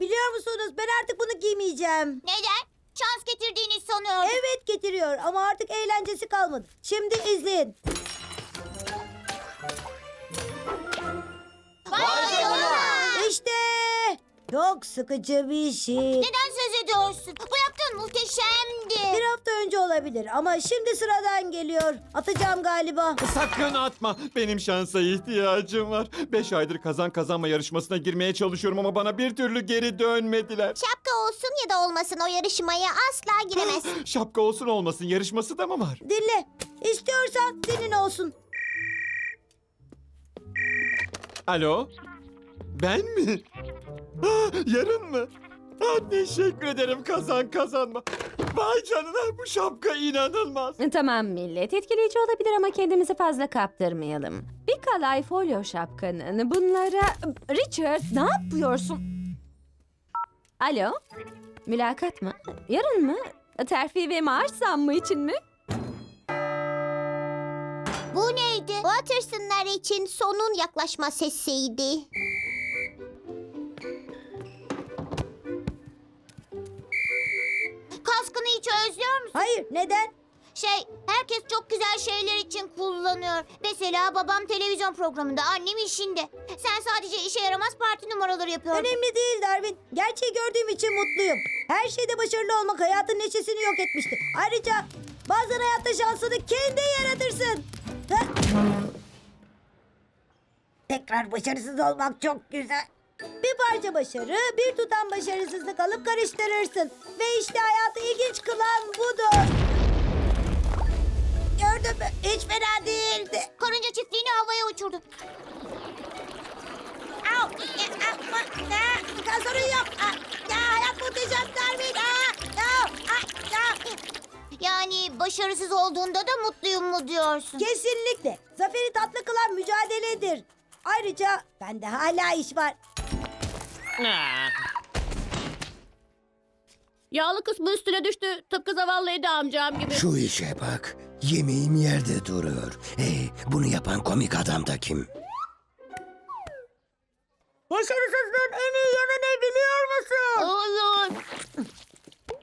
Biliyor musunuz ben artık bunu giymeyeceğim. Neden? Şans getirdiğini sanıyordum. Evet getiriyor ama artık eğlencesi kalmadı. Şimdi izleyin. Vay canına! İşte çok sıkıcı bir şey. Neden söz ediyorsun? Bu yaptığın önce olabilir ama şimdi sıradan geliyor. Atacağım galiba. Sakın atma. Benim şansa ihtiyacım var. Beş aydır kazan kazanma yarışmasına girmeye çalışıyorum ama bana bir türlü geri dönmediler. Şapka olsun ya da olmasın o yarışmaya asla giremezsin. Şapka olsun olmasın yarışması da mı var? Dinle. İstiyorsan senin olsun. Alo? Ben mi? Ah, yarın mı? Ah, teşekkür ederim kazan kazanma. Vay canına bu şapka inanılmaz. Tamam millet, etkileyici olabilir ama kendimizi fazla kaptırmayalım. Bir kalay folyo şapkanın bunlara... Richard ne yapıyorsun? Alo? Mülakat mı? Yarın mı? Terfi ve maaş zammı için mi? Bu neydi? Watterson'lar için sonun yaklaşma sesiydi. Özlüyor musun? Hayır neden? Şey, herkes çok güzel şeyler için kullanıyor. Mesela babam televizyon programında, annem işinde. Sen sadece işe yaramaz parti numaraları yapıyordun. Önemli değil Darwin. Gerçeği gördüğüm için mutluyum. Her şeyde başarılı olmak hayatın neşesini yok etmişti. Ayrıca bazen hayatta şansını kendi yaratırsın. Ha? Tekrar başarısız olmak çok güzel. Bir parça başarı, bir tutam başarısızlık alıp karıştırırsın. Ve işte hayatı ilginç kılan budur. Gördün mü? Hiç fena değildi. Karınca çiftliğini havaya uçurdu. Au! Ya, yapma! Ya, sorun yok. Aa, Ya, hayat muhteşem Darwin. Aa, ya, aa, ya. Yani başarısız olduğunda da mutluyum mu diyorsun? Kesinlikle. Zaferi tatlı kılan mücadeledir. Ayrıca bende hala iş var. Yağlı kısmı üstüne düştü. Tıpkı zavallı Edi amcam gibi. Şu işe bak. Yemeğim yerde duruyor. Hey, bunu yapan komik adam da kim? Başarısızlığın en iyi yanı ne biliyor musun? Olur.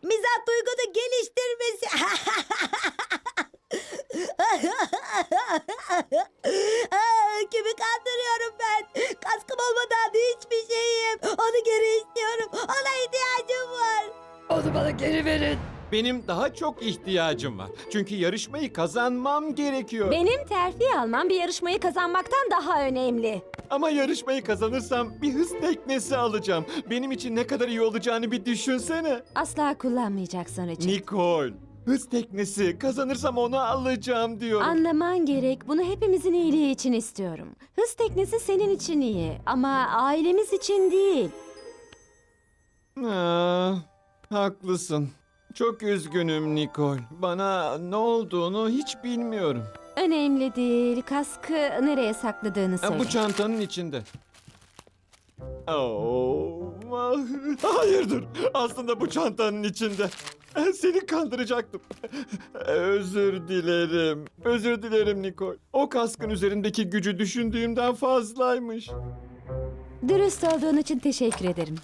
Mizah duygunu geliştirmesi. geri verin. Benim daha çok ihtiyacım var. Çünkü yarışmayı kazanmam gerekiyor. Benim terfi almam bir yarışmayı kazanmaktan daha önemli. Ama yarışmayı kazanırsam bir hız teknesi alacağım. Benim için ne kadar iyi olacağını bir düşünsene. Asla kullanmayacaksın Richard. Nicole, hız teknesi kazanırsam onu alacağım diyorum. Anlaman gerek. Bunu hepimizin iyiliği için istiyorum. Hız teknesi senin için iyi ama ailemiz için değil. Aa, haklısın. Çok üzgünüm Nicole. Bana ne olduğunu hiç bilmiyorum. Önemli değil. Kaskı nereye sakladığını söyle. bu çantanın içinde. Oo, ah, hayırdır. Aslında bu çantanın içinde. Seni kandıracaktım. Özür dilerim. Özür dilerim Nicole. O kaskın üzerindeki gücü düşündüğümden fazlaymış. Dürüst olduğun için teşekkür ederim.